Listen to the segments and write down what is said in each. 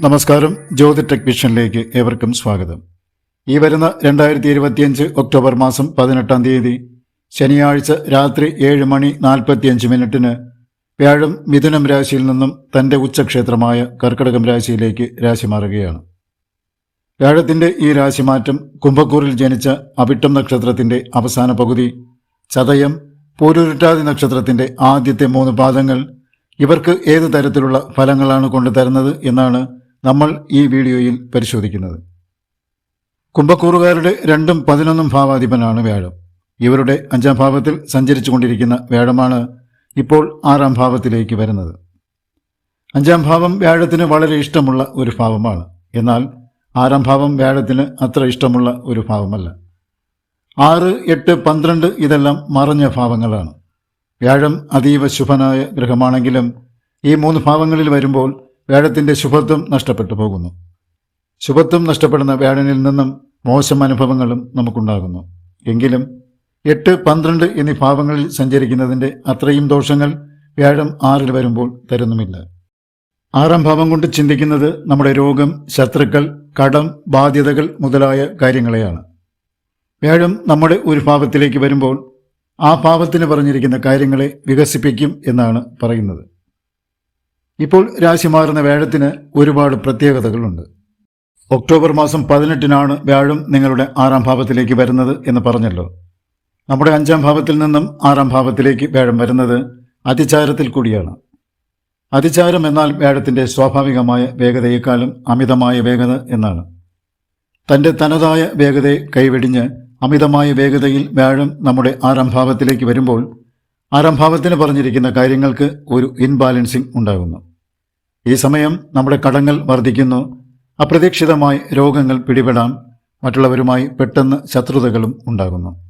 നമസ്കാരം. ജ്യോതി ടെക് വിഷനിലേക്ക് ഏവർക്കും സ്വാഗതം. ഈ വരുന്ന രണ്ടായിരത്തി ഇരുപത്തിയഞ്ച് ഒക്ടോബർ മാസം പതിനെട്ടാം തീയതി ശനിയാഴ്ച രാത്രി ഏഴ് മണി നാൽപ്പത്തിയഞ്ച് മിനിറ്റിന് വ്യാഴം മിഥുനം രാശിയിൽ നിന്നും തന്റെ ഉച്ചക്ഷേത്രമായ കർക്കിടകം രാശിയിലേക്ക് രാശി മാറുകയാണ്. വ്യാഴത്തിന്റെ ഈ രാശിമാറ്റം കുംഭക്കൂറിൽ ജനിച്ച അവിട്ടം നക്ഷത്രത്തിന്റെ അവസാന പകുതി ചതയം പൂരുരുട്ടാതി നക്ഷത്രത്തിന്റെ ആദ്യത്തെ മൂന്ന് പാദങ്ങൾ ഇവർക്ക് ഏത് തരത്തിലുള്ള ഫലങ്ങളാണ് കൊണ്ടുതരുന്നത് എന്നാണ് നമ്മൾ ഈ വീഡിയോയിൽ പരിശോധിക്കുന്നത്. കുംഭക്കൂറുകാരുടെ രണ്ടും പതിനൊന്നും ഭാവാധിപനാണ് വ്യാഴം. ഇവരുടെ അഞ്ചാം ഭാവത്തിൽ സഞ്ചരിച്ചു കൊണ്ടിരിക്കുന്ന വ്യാഴമാണ് ഇപ്പോൾ ആറാം ഭാവത്തിലേക്ക് വരുന്നത്. അഞ്ചാം ഭാവം വ്യാഴത്തിന് വളരെ ഇഷ്ടമുള്ള ഒരു ഭാവമാണ്. എന്നാൽ ആറാം ഭാവം വ്യാഴത്തിന് അത്ര ഇഷ്ടമുള്ള ഒരു ഭാവമല്ല. ആറ് എട്ട് പന്ത്രണ്ട് ഇതെല്ലാം മറഞ്ഞ ഭാവങ്ങളാണ്. വ്യാഴം അതീവ ശുഭനായ ഗ്രഹമാണെങ്കിലും ഈ മൂന്ന് ഭാവങ്ങളിൽ വരുമ്പോൾ വ്യാഴത്തിന്റെ ശുഭത്വം നഷ്ടപ്പെട്ടു പോകുന്നു. ശുഭത്വം നഷ്ടപ്പെടുന്ന വ്യാഴനിൽ നിന്നും മോശം അനുഭവങ്ങളും നമുക്കുണ്ടാകുന്നു. എങ്കിലും എട്ട് പന്ത്രണ്ട് എന്നീ ഭാവങ്ങളിൽ സഞ്ചരിക്കുന്നതിന്റെ അത്രയും ദോഷങ്ങൾ വ്യാഴം ആറിൽ വരുമ്പോൾ തരുന്നുമില്ല. ആറാം ഭാവം കൊണ്ട് ചിന്തിക്കുന്നത് നമ്മുടെ രോഗം ശത്രുക്കൾ കടം ബാധ്യതകൾ മുതലായ കാര്യങ്ങളെയാണ്. വ്യാഴം നമ്മുടെ ഒരു ഭാവത്തിലേക്ക് വരുമ്പോൾ ആ ഭാവത്തിന് പറഞ്ഞിരിക്കുന്ന കാര്യങ്ങളെ വികസിപ്പിക്കും എന്നാണ് പറയുന്നത്. ഇപ്പോൾ രാശി മാറുന്ന വ്യാഴത്തിന് ഒരുപാട് പ്രത്യേകതകളുണ്ട്. ഒക്ടോബർ മാസം പതിനെട്ടിനാണ് വ്യാഴം നിങ്ങളുടെ ആറാം ഭാവത്തിലേക്ക് വരുന്നത് എന്ന് പറഞ്ഞല്ലോ. നമ്മുടെ അഞ്ചാം ഭാവത്തിൽ നിന്നും ആറാം ഭാവത്തിലേക്ക് വ്യാഴം വരുന്നത് അതിചാരത്തിൽ കൂടിയാണ്. അതിചാരം എന്നാൽ വ്യാഴത്തിന്റെ സ്വാഭാവികമായ വേഗതയേക്കാളും അമിതമായ വേഗത എന്നാണ്. തന്റെ തനതായ വേഗതയെ കൈവെടിഞ്ഞ് അമിതമായ വേഗതയിൽ വ്യാഴം നമ്മുടെ ആറാം ഭാവത്തിലേക്ക് വരുമ്പോൾ ആറാം ഭാവത്തിന് പറഞ്ഞിരിക്കുന്ന കാര്യങ്ങൾക്ക് ഒരു ഇൻബാലൻസിംഗ് ഉണ്ടാകുന്നു. ഈ സമയം നമ്മുടെ കടങ്ങൾ വർദ്ധിക്കുന്നു. അപ്രതീക്ഷിതമായി രോഗങ്ങൾ പിടിപെടാം. മറ്റുള്ളവരുമായി പെട്ടെന്ന് ശത്രുതകളും ഉണ്ടാകുന്നു.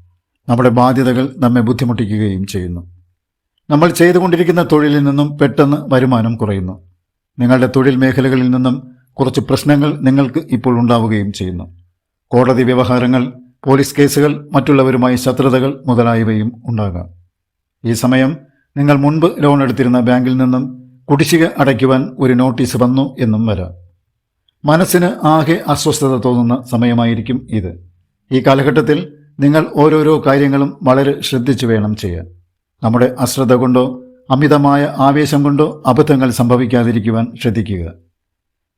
നമ്മുടെ ബാധ്യതകൾ നമ്മെ ബുദ്ധിമുട്ടിക്കുകയും ചെയ്യുന്നു. നമ്മൾ ചെയ്തുകൊണ്ടിരിക്കുന്ന തൊഴിലിൽ നിന്നും പെട്ടെന്ന് വരുമാനം കുറയുന്നു. നിങ്ങളുടെ തൊഴിൽ മേഖലകളിൽ നിന്നും കുറച്ച് പ്രശ്നങ്ങൾ നിങ്ങൾക്ക് ഇപ്പോൾ ഉണ്ടാവുകയും ചെയ്യുന്നു. കോടതി വ്യവഹാരങ്ങൾ പോലീസ് കേസുകൾ മറ്റുള്ളവരുമായി ശത്രുതകൾ മുതലായവയും ഉണ്ടാകാം. ഈ സമയം നിങ്ങൾ മുൻപ് ലോൺ എടുത്തിരുന്ന ബാങ്കിൽ നിന്നും കുടിശ്ശിക അടയ്ക്കുവാൻ ഒരു നോട്ടീസ് വന്നു എന്നും വരാം. മനസ്സിന് ആകെ അസ്വസ്ഥത തോന്നുന്ന സമയമായിരിക്കും ഇത്. ഈ കാലഘട്ടത്തിൽ നിങ്ങൾ ഓരോരോ കാര്യങ്ങളും വളരെ ശ്രദ്ധിച്ചു വേണം ചെയ്യാൻ. നമ്മുടെ അശ്രദ്ധ കൊണ്ടോ അമിതമായ ആവേശം കൊണ്ടോ അബദ്ധങ്ങൾ സംഭവിക്കാതിരിക്കുവാൻ ശ്രദ്ധിക്കുക.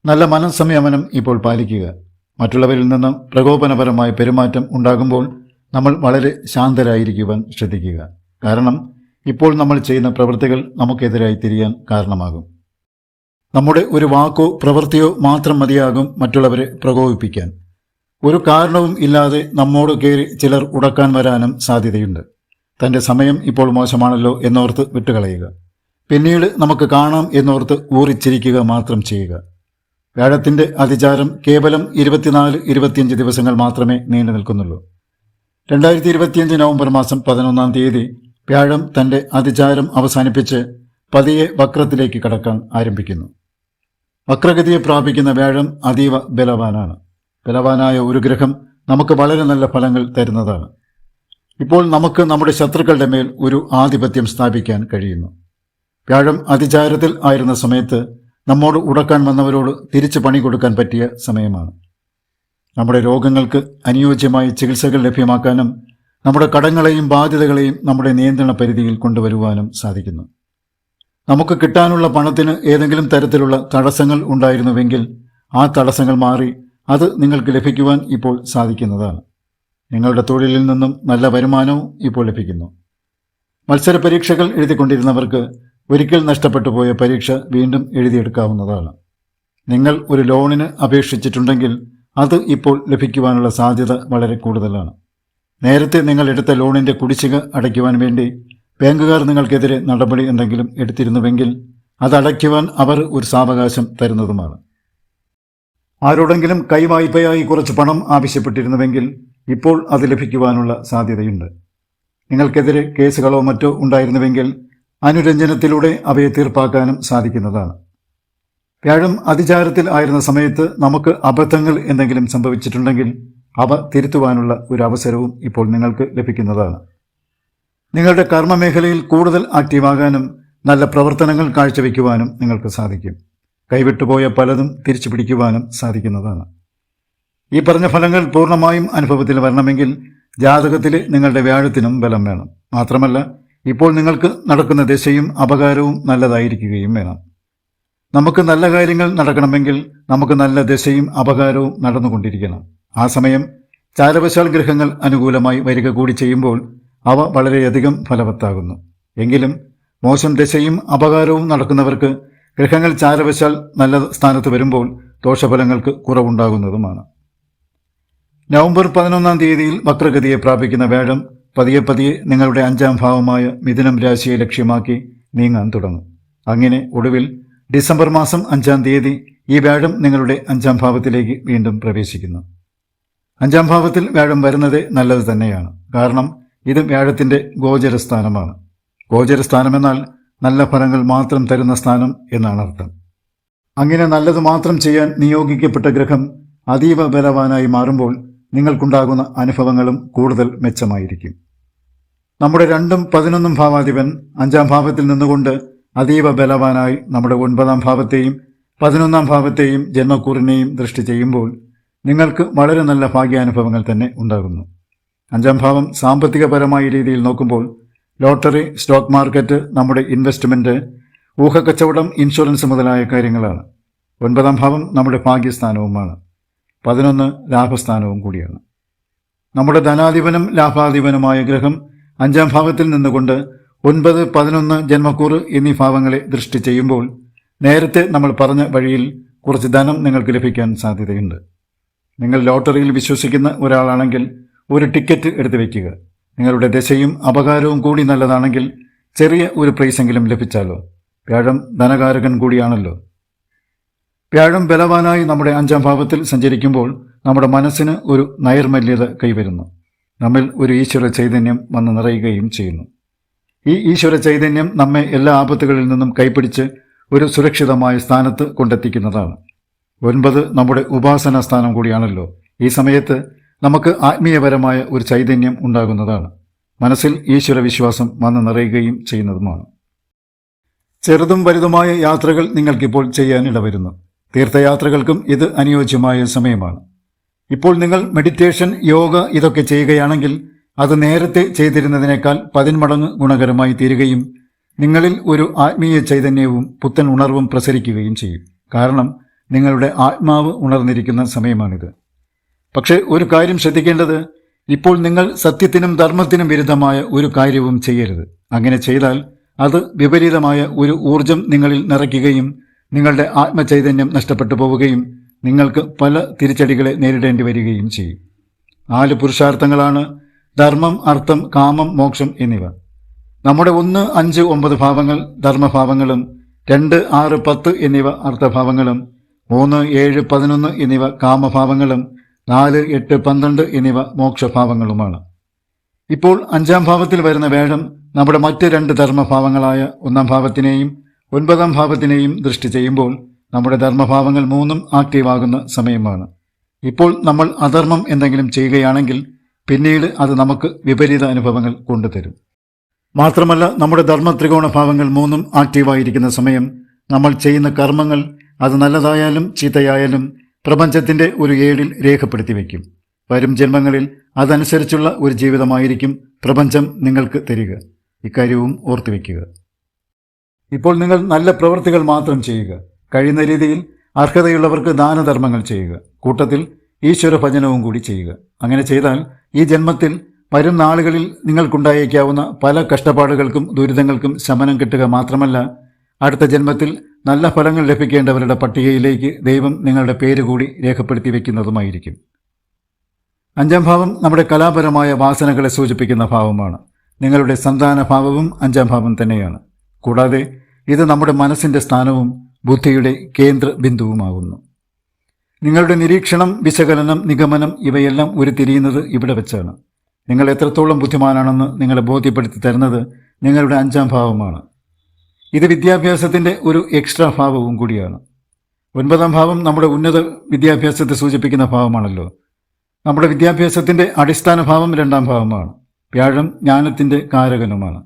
നല്ല മനസ്സംയമനം ഇപ്പോൾ പാലിക്കുക. മറ്റുള്ളവരിൽ നിന്നും പ്രകോപനപരമായ പെരുമാറ്റം ഉണ്ടാകുമ്പോൾ നമ്മൾ വളരെ ശാന്തരായിരിക്കുവാൻ ശ്രദ്ധിക്കുക. കാരണം ഇപ്പോൾ നമ്മൾ ചെയ്യുന്ന പ്രവൃത്തികൾ നമുക്കെതിരായി തിരിയാൻ കാരണമാകും. നമ്മുടെ ഒരു വാക്കോ പ്രവൃത്തിയോ മാത്രം മതിയാകും മറ്റുള്ളവരെ പ്രകോപിപ്പിക്കാൻ. ഒരു കാരണവും ഇല്ലാതെ നമ്മോട് കയറി ചിലർ ഉടക്കാൻ വരാനും സാധ്യതയുണ്ട്. തന്റെ സമയം ഇപ്പോൾ മോശമാണല്ലോ എന്നോർത്ത് വിട്ടുകളയുക. പിന്നീട് നമുക്ക് കാണാം എന്നോർത്ത് ഊറിച്ചിരിക്കുക മാത്രം ചെയ്യുക. വ്യാഴത്തിന്റെ അതിചാരം കേവലം ഇരുപത്തിനാല് ഇരുപത്തിയഞ്ച് ദിവസങ്ങൾ മാത്രമേ നീണ്ടു നിൽക്കുന്നുള്ളൂ രണ്ടായിരത്തി ഇരുപത്തിയഞ്ച് നവംബർ മാസം പതിനൊന്നാം തീയതി വ്യാഴം തന്റെ അതിചാരം അവസാനിപ്പിച്ച് പതിയെ വക്രത്തിലേക്ക് കടക്കാൻ ആരംഭിക്കുന്നു. വക്രഗതിയെ പ്രാപിക്കുന്ന വ്യാഴം അതീവ ബലവാനാണ്. ബലവാനായ ഒരു ഗ്രഹം നമുക്ക് വളരെ നല്ല ഫലങ്ങൾ തരുന്നതാണ്. ഇപ്പോൾ നമുക്ക് നമ്മുടെ ശത്രുക്കളുടെ മേൽ ഒരു ആധിപത്യം സ്ഥാപിക്കാൻ കഴിയുന്നു. വ്യാഴം അതിചാരത്തിൽ ആയിരുന്ന സമയത്ത് നമ്മോട് ഉടക്കാൻ വന്നവരോട് തിരിച്ചു പണി കൊടുക്കാൻ പറ്റിയ സമയമാണ്. നമ്മുടെ രോഗങ്ങൾക്ക് അനുയോജ്യമായ ചികിത്സകൾ ലഭ്യമാക്കാനും നമ്മുടെ കടങ്ങളെയും ബാധ്യതകളെയും നമ്മുടെ നിയന്ത്രണ പരിധിയിൽ കൊണ്ടുവരുവാനും സാധിക്കുന്നു. നമുക്ക് കിട്ടാനുള്ള പണത്തിന് ഏതെങ്കിലും തരത്തിലുള്ള തടസ്സങ്ങൾ ഉണ്ടായിരുന്നുവെങ്കിൽ ആ തടസ്സങ്ങൾ മാറി അത് നിങ്ങൾക്ക് ലഭിക്കുവാൻ ഇപ്പോൾ സാധിക്കുന്നതാണ്. നിങ്ങളുടെ തൊഴിലിൽ നിന്നും നല്ല വരുമാനവും ഇപ്പോൾ ലഭിക്കുന്നു. മത്സര പരീക്ഷകൾ എഴുതിക്കൊണ്ടിരുന്നവർക്ക് ഒരിക്കൽ നഷ്ടപ്പെട്ടു പോയ പരീക്ഷ വീണ്ടും എഴുതിയെടുക്കാവുന്നതാണ്. നിങ്ങൾ ഒരു ലോണിന് അപേക്ഷിച്ചിട്ടുണ്ടെങ്കിൽ അത് ഇപ്പോൾ ലഭിക്കുവാനുള്ള സാധ്യത വളരെ കൂടുതലാണ്. നേരത്തെ നിങ്ങൾ എടുത്ത ലോണിന്റെ കുടിശ്ശിക അടയ്ക്കുവാൻ വേണ്ടി ബാങ്കുകാർ നിങ്ങൾക്കെതിരെ നടപടി എന്തെങ്കിലും എടുത്തിരുന്നുവെങ്കിൽ അത് അടയ്ക്കുവാൻ അവർ ഒരു സാവകാശം തരുന്നതുമാണ്. ആരോടെങ്കിലും കൈവായ്പയായി കുറച്ച് പണം ആവശ്യപ്പെട്ടിരുന്നുവെങ്കിൽ ഇപ്പോൾ അത് ലഭിക്കുവാനുള്ള സാധ്യതയുണ്ട്. നിങ്ങൾക്കെതിരെ കേസുകളോ മറ്റോ ഉണ്ടായിരുന്നുവെങ്കിൽ അനുരഞ്ജനത്തിലൂടെ അവയെ തീർപ്പാക്കാനും സാധിക്കുന്നതാണ്. വ്യാഴം അതിചാരത്തിൽ ആയിരുന്ന സമയത്ത് നമുക്ക് അബദ്ധങ്ങൾ എന്തെങ്കിലും സംഭവിച്ചിട്ടുണ്ടെങ്കിൽ അവ തിരുത്തുവാനുള്ള ഒരു അവസരവും ഇപ്പോൾ നിങ്ങൾക്ക് ലഭിക്കുന്നതാണ്. നിങ്ങളുടെ കർമ്മമേഖലയിൽ കൂടുതൽ ആക്റ്റീവാകാനും നല്ല പ്രവർത്തനങ്ങൾ കാഴ്ചവെക്കുവാനും നിങ്ങൾക്ക് സാധിക്കും. കൈവിട്ടുപോയ പലതും തിരിച്ചു പിടിക്കുവാനും സാധിക്കുന്നതാണ്. ഈ പറഞ്ഞ ഫലങ്ങൾ പൂർണമായും അനുഭവത്തിൽ വരണമെങ്കിൽ ജാതകത്തിൽ നിങ്ങളുടെ വ്യാഴത്തിനും ബലം വേണം. മാത്രമല്ല ഇപ്പോൾ നിങ്ങൾക്ക് നടക്കുന്ന ദിശയും അപകാരവും നല്ലതായിരിക്കുകയും വേണം. നമുക്ക് നല്ല കാര്യങ്ങൾ നടക്കണമെങ്കിൽ നമുക്ക് നല്ല ദിശയും അപകാരവും നടന്നുകൊണ്ടിരിക്കണം. ആ സമയം ചാരവശാൽ ഗ്രഹങ്ങൾ അനുകൂലമായി വരിക കൂടി ചെയ്യുമ്പോൾ അവ വളരെയധികം ഫലവത്താകുന്നു. എങ്കിലും മോശം ദശയും അപകാരവും നടക്കുന്നവർക്ക് ഗ്രഹങ്ങൾ ചാരവശാൽ നല്ല സ്ഥാനത്ത് വരുമ്പോൾ ദോഷഫലങ്ങൾക്ക് കുറവുണ്ടാകുന്നതുമാണ്. നവംബർ പതിനൊന്നാം തീയതിയിൽ വക്രഗതിയെ പ്രാപിക്കുന്ന വേഴം പതിയെ പതിയെ നിങ്ങളുടെ അഞ്ചാം ഭാവമായ മിഥുനം രാശിയെ ലക്ഷ്യമാക്കി നീങ്ങാൻ തുടങ്ങും. അങ്ങനെ ഒടുവിൽ ഡിസംബർ മാസം അഞ്ചാം തീയതി ഈ വേഴം നിങ്ങളുടെ അഞ്ചാം ഭാവത്തിലേക്ക് വീണ്ടും പ്രവേശിക്കുന്നു. അഞ്ചാം ഭാവത്തിൽ വ്യാഴം വരുന്നത് നല്ലത് തന്നെയാണ്. കാരണം ഇത് വ്യാഴത്തിന്റെ ഗോചരസ്ഥാനമാണ്. ഗോചരസ്ഥാനമെന്നാൽ നല്ല ഫലങ്ങൾ മാത്രം തരുന്ന സ്ഥാനം എന്നാണ് അർത്ഥം. അങ്ങനെ നല്ലത് മാത്രം ചെയ്യാൻ നിയോഗിക്കപ്പെട്ട ഗ്രഹം അതീവ ബലവാനായി മാറുമ്പോൾ നിങ്ങൾക്കുണ്ടാകുന്ന അനുഭവങ്ങളും കൂടുതൽ മെച്ചമായിരിക്കും. നമ്മുടെ രണ്ടും പതിനൊന്നും ഭാവാധിപൻ അഞ്ചാം ഭാവത്തിൽ നിന്നുകൊണ്ട് അതീവ ബലവാനായി നമ്മുടെ ഒൻപതാം ഭാവത്തെയും പതിനൊന്നാം ഭാവത്തെയും ജന്മക്കൂറിനെയും ദൃഷ്ടി ചെയ്യുമ്പോൾ നിങ്ങൾക്ക് വളരെ നല്ല ഭാഗ്യാനുഭവങ്ങൾ തന്നെ ഉണ്ടാകുന്നു. അഞ്ചാം ഭാവം സാമ്പത്തികപരമായ രീതിയിൽ നോക്കുമ്പോൾ ലോട്ടറി സ്റ്റോക്ക് മാർക്കറ്റ് നമ്മുടെ ഇൻവെസ്റ്റ്മെന്റ് ഊഹക്കച്ചവടം ഇൻഷുറൻസ് മുതലായ കാര്യങ്ങളാണ്. ഒൻപതാം ഭാവം നമ്മുടെ ഭാഗ്യസ്ഥാനവുമാണ്. പതിനൊന്ന് ലാഭസ്ഥാനവും കൂടിയാണ്. നമ്മുടെ ധനാധിപനും ലാഭാധിപനുമായ ഗ്രഹം അഞ്ചാം ഭാവത്തിൽ നിന്നുകൊണ്ട് ഒൻപത് പതിനൊന്ന് ജന്മക്കൂറ് എന്നീ ഭാവങ്ങളെ ദൃഷ്ടി ചെയ്യുമ്പോൾ നേരത്തെ നമ്മൾ പറഞ്ഞ വഴിയിൽ കുറച്ച് ധനം നിങ്ങൾക്ക് ലഭിക്കാൻ സാധ്യതയുണ്ട്. നിങ്ങൾ ലോട്ടറിയിൽ വിശ്വസിക്കുന്ന ഒരാളാണെങ്കിൽ ഒരു ടിക്കറ്റ് എടുത്തു വയ്ക്കുക നിങ്ങളുടെ ദശയും അപകാരവും കൂടി നല്ലതാണെങ്കിൽ ചെറിയ ഒരു പ്രൈസെങ്കിലും ലഭിച്ചാലോ? വ്യാഴം ധനകാരകൻ കൂടിയാണല്ലോ. വ്യാഴം ബലവാനായി നമ്മുടെ അഞ്ചാം ഭാവത്തിൽ സഞ്ചരിക്കുമ്പോൾ നമ്മുടെ മനസ്സിന് ഒരു നൈർമല്യത കൈവരുന്നു. നമ്മിൽ ഒരു ഈശ്വര ചൈതന്യം വന്ന് നിറയുകയും ചെയ്യുന്നു. ഈ ഈശ്വര ചൈതന്യം നമ്മെ എല്ലാ ആപത്തുകളിൽ നിന്നും കൈപ്പിടിച്ച് ഒരു സുരക്ഷിതമായ സ്ഥാനത്ത് കൊണ്ടെത്തിക്കുന്നതാണ്. ഒൻപത് നമ്മുടെ ഉപാസന സ്ഥാനം കൂടിയാണല്ലോ. ഈ സമയത്ത് നമുക്ക് ആത്മീയപരമായ ഒരു ചൈതന്യം ഉണ്ടാകുന്നതാണ്. മനസ്സിൽ ഈശ്വര വിശ്വാസം വന്ന് നിറയുകയും ചെയ്യുന്നതുമാണ്. ചെറുതും വലുതുമായ യാത്രകൾ നിങ്ങൾക്കിപ്പോൾ ചെയ്യാനിട വരുന്നു തീർത്ഥയാത്രകൾക്കും ഇത് അനുയോജ്യമായ സമയമാണ്. ഇപ്പോൾ നിങ്ങൾ മെഡിറ്റേഷൻ യോഗ ഇതൊക്കെ ചെയ്യുകയാണെങ്കിൽ അത് നേരത്തെ ചെയ്തിരുന്നതിനേക്കാൾ പതിന്മടങ്ങ് ഗുണകരമായി തീരുകയും നിങ്ങളിൽ ഒരു ആത്മീയ ചൈതന്യവും പുത്തൻ ഉണർവും പ്രസരിക്കുകയും ചെയ്യും. കാരണം നിങ്ങളുടെ ആത്മാവ് ഉണർന്നിരിക്കുന്ന സമയമാണിത്. പക്ഷേ ഒരു കാര്യം ശ്രദ്ധിക്കേണ്ടത് ഇപ്പോൾ നിങ്ങൾ സത്യത്തിനും ധർമ്മത്തിനും വിരുദ്ധമായ ഒരു കാര്യവും ചെയ്യരുത്. അങ്ങനെ ചെയ്താൽ അത് വിപരീതമായ ഒരു ഊർജം നിങ്ങളിൽ നിറയ്ക്കുകയും നിങ്ങളുടെ ആത്മചൈതന്യം നഷ്ടപ്പെട്ടു പോവുകയും നിങ്ങൾക്ക് പല തിരിച്ചടികളെ നേരിടേണ്ടി വരികയും ചെയ്യും. നാല് പുരുഷാർത്ഥങ്ങളാണ് ധർമ്മം അർത്ഥം കാമം മോക്ഷം എന്നിവ. നമ്മുടെ ഒന്ന് അഞ്ച് ഒമ്പത് ഭാവങ്ങൾ ധർമ്മഭാവങ്ങളും രണ്ട് ആറ് പത്ത് എന്നിവ അർത്ഥഭാവങ്ങളും മൂന്ന് ഏഴ് പതിനൊന്ന് എന്നിവ കാമഭാവങ്ങളും നാല് എട്ട് പന്ത്രണ്ട് എന്നിവ മോക്ഷഭാവങ്ങളുമാണ്. ഇപ്പോൾ അഞ്ചാം ഭാവത്തിൽ വരുന്ന വേഴം നമ്മുടെ മറ്റ് രണ്ട് ധർമ്മഭാവങ്ങളായ ഒന്നാം ഭാവത്തിനെയും ഒൻപതാം ഭാവത്തിനെയും ദൃഷ്ടി ചെയ്യുമ്പോൾ നമ്മുടെ ധർമ്മഭാവങ്ങൾ മൂന്നും ആക്റ്റീവാകുന്ന സമയമാണ്. ഇപ്പോൾ നമ്മൾ അധർമ്മം എന്തെങ്കിലും ചെയ്യുകയാണെങ്കിൽ പിന്നീട് അത് നമുക്ക് വിപരീത അനുഭവങ്ങൾ കൊണ്ടുതരും. മാത്രമല്ല നമ്മുടെ ധർമ്മ ത്രികോണ ഭാവങ്ങൾ മൂന്നും ആക്റ്റീവായിരിക്കുന്ന സമയം നമ്മൾ ചെയ്യുന്ന കർമ്മങ്ങൾ അത് നല്ലതായാലും ചീത്തയായാലും പ്രപഞ്ചത്തിന്റെ ഒരു ഏടിൽ രേഖപ്പെടുത്തി വയ്ക്കും. വരും ജന്മങ്ങളിൽ അതനുസരിച്ചുള്ള ഒരു ജീവിതമായിരിക്കും പ്രപഞ്ചം നിങ്ങൾക്ക് തരിക. ഇക്കാര്യവും ഓർത്തു വയ്ക്കുക. ഇപ്പോൾ നിങ്ങൾ നല്ല പ്രവൃത്തികൾ മാത്രം ചെയ്യുക. കഴിയുന്ന രീതിയിൽ അർഹതയുള്ളവർക്ക് ദാനധർമ്മങ്ങൾ ചെയ്യുക. കൂട്ടത്തിൽ ഈശ്വര ഭജനവും കൂടി ചെയ്യുക. അങ്ങനെ ചെയ്താൽ ഈ ജന്മത്തിൽ വരും നാളുകളിൽ നിങ്ങൾക്കുണ്ടായേക്കാവുന്ന പല കഷ്ടപ്പാടുകൾക്കും ദുരിതങ്ങൾക്കും ശമനം കിട്ടുക മാത്രമല്ല അടുത്ത ജന്മത്തിൽ നല്ല ഫലങ്ങൾ ലഭിക്കേണ്ടവരുടെ പട്ടികയിലേക്ക് ദൈവം നിങ്ങളുടെ പേര് കൂടി രേഖപ്പെടുത്തി വയ്ക്കുന്നതുമായിരിക്കും അഞ്ചാം ഭാവം നമ്മുടെ കലാപരമായ വാസനകളെ സൂചിപ്പിക്കുന്ന ഭാവമാണ്. നിങ്ങളുടെ സന്താന ഭാവവും അഞ്ചാം ഭാവം തന്നെയാണ്. കൂടാതെ ഇത് നമ്മുടെ മനസ്സിന്റെ സ്ഥാനവും ബുദ്ധിയുടെ കേന്ദ്ര ബിന്ദുവുമാകുന്നു. നിങ്ങളുടെ നിരീക്ഷണം വിശകലനം നിഗമനം ഇവയെല്ലാം ഉരുത്തിരിയുന്നത് ഇവിടെ വെച്ചാണ്. നിങ്ങൾ എത്രത്തോളം ബുദ്ധിമാനാണെന്ന് നിങ്ങളെ ബോധ്യപ്പെടുത്തി തരുന്നത് നിങ്ങളുടെ അഞ്ചാം ഭാവമാണ്. ഇത് വിദ്യാഭ്യാസത്തിന്റെ ഒരു എക്സ്ട്രാ ഭാവവും കൂടിയാണ്. ഒൻപതാം ഭാവം നമ്മുടെ ഉന്നത വിദ്യാഭ്യാസത്തെ സൂചിപ്പിക്കുന്ന ഭാവമാണല്ലോ. നമ്മുടെ വിദ്യാഭ്യാസത്തിന്റെ അടിസ്ഥാന ഭാവം രണ്ടാം ഭാവമാണ്. വ്യാഴം ജ്ഞാനത്തിന്റെ കാരകനുമാണ്.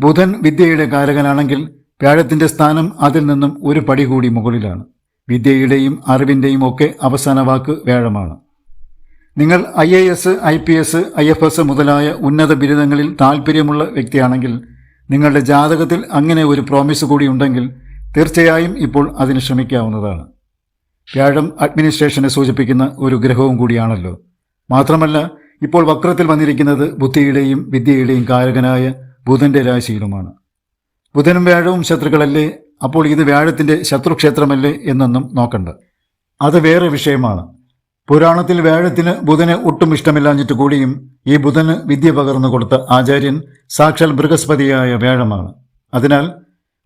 ബുധൻ വിദ്യയുടെ കാരകനാണെങ്കിൽ വ്യാഴത്തിന്റെ സ്ഥാനം അതിൽ നിന്നും ഒരു പടി കൂടി മുകളിലാണ്. വിദ്യയുടെയും അറിവിന്റെയും ഒക്കെ അവസാന വാക്ക് വ്യാഴമാണ്. നിങ്ങൾ I A S I P S I F S മുതലായ ഉന്നത ബിരുദങ്ങളിൽ താല്പര്യമുള്ള വ്യക്തിയാണെങ്കിൽ നിങ്ങളുടെ ജാതകത്തിൽ അങ്ങനെ ഒരു പ്രോമിസ് കൂടി ഉണ്ടെങ്കിൽ തീർച്ചയായും ഇപ്പോൾ അതിന് ശ്രമിക്കാവുന്നതാണ്. വ്യാഴം അഡ്മിനിസ്ട്രേഷനെ സൂചിപ്പിക്കുന്ന ഒരു ഗ്രഹവും കൂടിയാണല്ലോ. മാത്രമല്ല ഇപ്പോൾ വക്രത്തിൽ വന്നിരിക്കുന്നത് ബുദ്ധിയുടെയും വിദ്യയുടെയും കാരകനായ ബുധന്റെ രാശിയിലുമാണ്. ബുധനും വ്യാഴവും ശത്രുക്കളല്ലേ? അപ്പോൾ ഇത് വ്യാഴത്തിന്റെ ശത്രുക്ഷേത്രമല്ലേ എന്നൊന്നും നോക്കണ്ട. അത് വേറെ വിഷയമാണ്. പുരാണത്തിൽ വ്യാഴത്തിന് ബുധന് ഒട്ടും ഇഷ്ടമില്ലാഞ്ഞിട്ട് കൂടിയും ഈ ബുധന് വിദ്യ പകർന്നു കൊടുത്ത ആചാര്യൻ സാക്ഷാൽ ബൃഹസ്പതിയായ വ്യാഴമാണ്. അതിനാൽ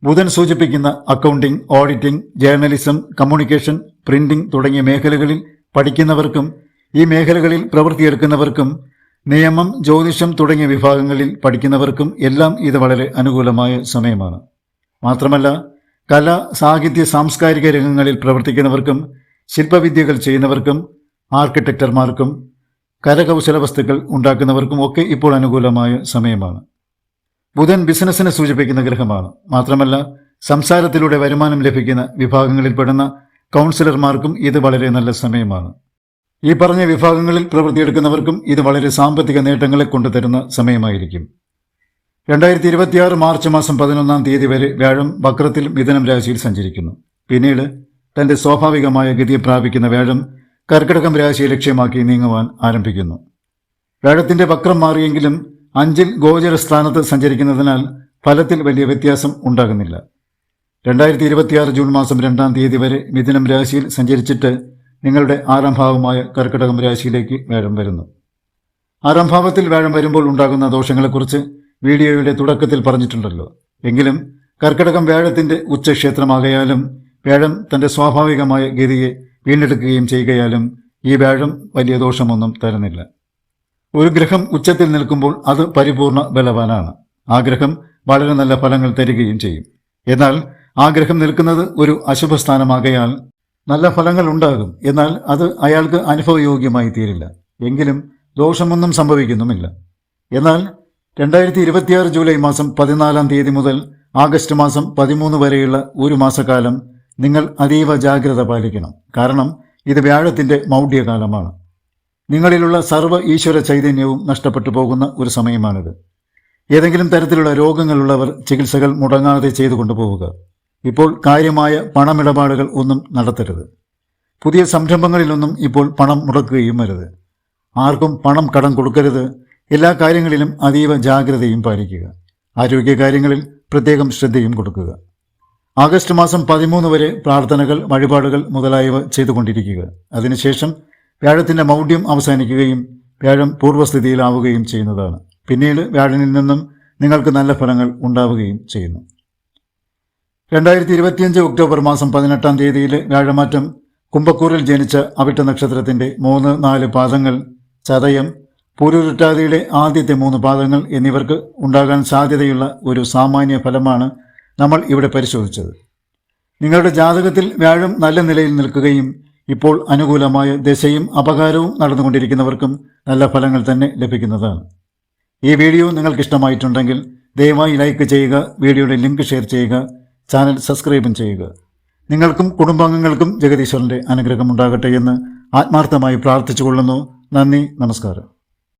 ബുധൻ സൂചിപ്പിക്കുന്ന accounting auditing journalism communication printing തുടങ്ങിയ മേഖലകളിൽ പഠിക്കുന്നവർക്കും ഈ മേഖലകളിൽ പ്രവൃത്തിയെടുക്കുന്നവർക്കും നിയമം ജ്യോതിഷം തുടങ്ങിയ വിഭാഗങ്ങളിൽ പഠിക്കുന്നവർക്കും എല്ലാം ഇത് വളരെ അനുകൂലമായ സമയമാണ്. മാത്രമല്ല കല സാഹിത്യ സാംസ്കാരിക രംഗങ്ങളിൽ പ്രവർത്തിക്കുന്നവർക്കും ശില്പവിദ്യകൾ ചെയ്യുന്നവർക്കും ആർക്കിടെക്ടർമാർക്കും കരകൗശല വസ്തുക്കൾ ഉണ്ടാക്കുന്നവർക്കും ഒക്കെ ഇപ്പോൾ അനുകൂലമായ സമയമാണ്. ബുധൻ ബിസിനസ്സിനെ സൂചിപ്പിക്കുന്ന ഗ്രഹമാണ്. മാത്രമല്ല സംസാരത്തിലൂടെ വരുമാനം ലഭിക്കുന്ന വിഭാഗങ്ങളിൽപ്പെടുന്ന കൗൺസിലർമാർക്കും ഇത് വളരെ നല്ല സമയമാണ്. ഈ പറഞ്ഞ വിഭാഗങ്ങളിൽ പ്രവൃത്തിയെടുക്കുന്നവർക്കും ഇത് വളരെ സാമ്പത്തിക നേട്ടങ്ങളെ കൊണ്ടുതരുന്ന സമയമായിരിക്കും. രണ്ടായിരത്തി ഇരുപത്തിയാറ് മാർച്ച് മാസം പതിനൊന്നാം തീയതി വരെ വ്യാഴം വക്രത്തിൽ മിഥുനം രാശിയിൽ സഞ്ചരിക്കുന്നു. പിന്നീട് തന്റെ സ്വാഭാവികമായ ഗതിയെ പ്രാപിക്കുന്ന വ്യാഴം കർക്കിടകം രാശിയെ ലക്ഷ്യമാക്കി നീങ്ങുവാൻ ആരംഭിക്കുന്നു. വേഴത്തിന്റെ വക്രം മാറിയെങ്കിലും അഞ്ചിൽ ഗോചര സ്ഥാനത്ത് സഞ്ചരിക്കുന്നതിനാൽ ഫലത്തിൽ വലിയ വ്യത്യാസം ഉണ്ടാകുന്നില്ല. രണ്ടായിരത്തി ഇരുപത്തിയാറ് ജൂൺ മാസം രണ്ടാം തീയതി വരെ മിഥുനം രാശിയിൽ സഞ്ചരിച്ചിട്ട് നിങ്ങളുടെ ആറാം ഭാവമായ കർക്കിടകം രാശിയിലേക്ക് വേഴം വരുന്നു. ആറാം ഭാവത്തിൽ വേഴം വരുമ്പോൾ ഉണ്ടാകുന്ന ദോഷങ്ങളെക്കുറിച്ച് വീഡിയോയുടെ തുടക്കത്തിൽ പറഞ്ഞിട്ടുണ്ടല്ലോ. എങ്കിലും കർക്കിടകം വേഴത്തിന്റെ ഉച്ചക്ഷേത്രമാകയാലും വേഴം തന്റെ സ്വാഭാവികമായ ഗതിയെ വീണ്ടെടുക്കുകയും ചെയ്യുകയാലും ഈ വ്യാഴം വലിയ ദോഷമൊന്നും തരുന്നില്ല. ഒരു ഗ്രഹം ഉച്ചത്തിൽ നിൽക്കുമ്പോൾ അത് പരിപൂർണ ബലവാനാണ്. ആ ഗ്രഹം വളരെ നല്ല ഫലങ്ങൾ തരികയും ചെയ്യും. എന്നാൽ ആ ഗ്രഹം നിൽക്കുന്നത് ഒരു അശുഭസ്ഥാനമാകയാൽ നല്ല ഫലങ്ങൾ ഉണ്ടാകും. എന്നാൽ അത് അയാൾക്ക് അനുഭവയോഗ്യമായി തീരില്ല. എങ്കിലും ദോഷമൊന്നും സംഭവിക്കുന്നുമില്ല. എന്നാൽ രണ്ടായിരത്തി ഇരുപത്തിയാറ് ജൂലൈ മാസം പതിനാലാം തീയതി മുതൽ ആഗസ്റ്റ് മാസം പതിമൂന്ന് വരെയുള്ള ഒരു മാസക്കാലം നിങ്ങൾ അതീവ ജാഗ്രത പാലിക്കണം. കാരണം ഇത് വ്യാഴത്തിന്റെ മൗഢ്യകാലമാണ്. നിങ്ങളിലുള്ള സർവ ഈശ്വര ചൈതന്യവും നഷ്ടപ്പെട്ടു പോകുന്ന ഒരു സമയമാണിത്. ഏതെങ്കിലും തരത്തിലുള്ള രോഗങ്ങളുള്ളവർ ചികിത്സകൾ മുടങ്ങാതെ ചെയ്തു കൊണ്ടുപോവുക. ഇപ്പോൾ കാര്യമായ പണമിടപാടുകൾ ഒന്നും നടത്തരുത്. പുതിയ സംരംഭങ്ങളിലൊന്നും ഇപ്പോൾ പണം മുടക്കുകയും വരുത് ആർക്കും പണം കടം കൊടുക്കരുത്. എല്ലാ കാര്യങ്ങളിലും അതീവ ജാഗ്രതയും പാലിക്കുക. ആരോഗ്യകാര്യങ്ങളിൽ പ്രത്യേകം ശ്രദ്ധയും കൊടുക്കുക. ആഗസ്റ്റ് മാസം പതിമൂന്ന് വരെ പ്രാർത്ഥനകൾ വഴിപാടുകൾ മുതലായവ ചെയ്തുകൊണ്ടിരിക്കുക. അതിനുശേഷം വ്യാഴത്തിന്റെ മൗഢ്യം അവസാനിക്കുകയും വ്യാഴം പൂർവസ്ഥിതിയിലാവുകയും ചെയ്യുന്നതാണ്. പിന്നീട് വ്യാഴനിൽ നിന്നും നിങ്ങൾക്ക് നല്ല ഫലങ്ങൾ ഉണ്ടാവുകയും ചെയ്യുന്നു. രണ്ടായിരത്തി ഇരുപത്തിയഞ്ച് ഒക്ടോബർ മാസം പതിനെട്ടാം തീയതിയിൽ വ്യാഴമാറ്റം കുംഭക്കൂറിൽ ജനിച്ച അവിട്ട നക്ഷത്രത്തിന്റെ മൂന്ന് നാല് പാദങ്ങൾ ചതയം പൂരുരുട്ടാതിയുടെ ആദ്യത്തെ മൂന്ന് പാദങ്ങൾ എന്നിവർക്ക് ഉണ്ടാകാൻ സാധ്യതയുള്ള ഒരു സാമാന്യ ഫലമാണ് നമ്മൾ ഇവിടെ പരിശോധിച്ചത്. നിങ്ങളുടെ ജാതകത്തിൽ വ്യാഴം നല്ല നിലയിൽ നിൽക്കുകയും ഇപ്പോൾ അനുകൂലമായ ദശയും അപകാരവും നടന്നുകൊണ്ടിരിക്കുന്നവർക്കും നല്ല ഫലങ്ങൾ തന്നെ ലഭിക്കുന്നതാണ്. ഈ വീഡിയോ നിങ്ങൾക്ക് ഇഷ്ടമായിട്ടുണ്ടെങ്കിൽ ദയവായി ലൈക്ക് ചെയ്യുക വീഡിയോയുടെ ലിങ്ക് ഷെയർ ചെയ്യുക ചാനൽ സബ്സ്ക്രൈബും ചെയ്യുക. നിങ്ങൾക്കും കുടുംബാംഗങ്ങൾക്കും ജഗദീശ്വരന്റെ അനുഗ്രഹം ഉണ്ടാകട്ടെ എന്ന് ആത്മാർത്ഥമായി പ്രാർത്ഥിച്ചുകൊള്ളുന്നു. നന്ദി നമസ്കാരം.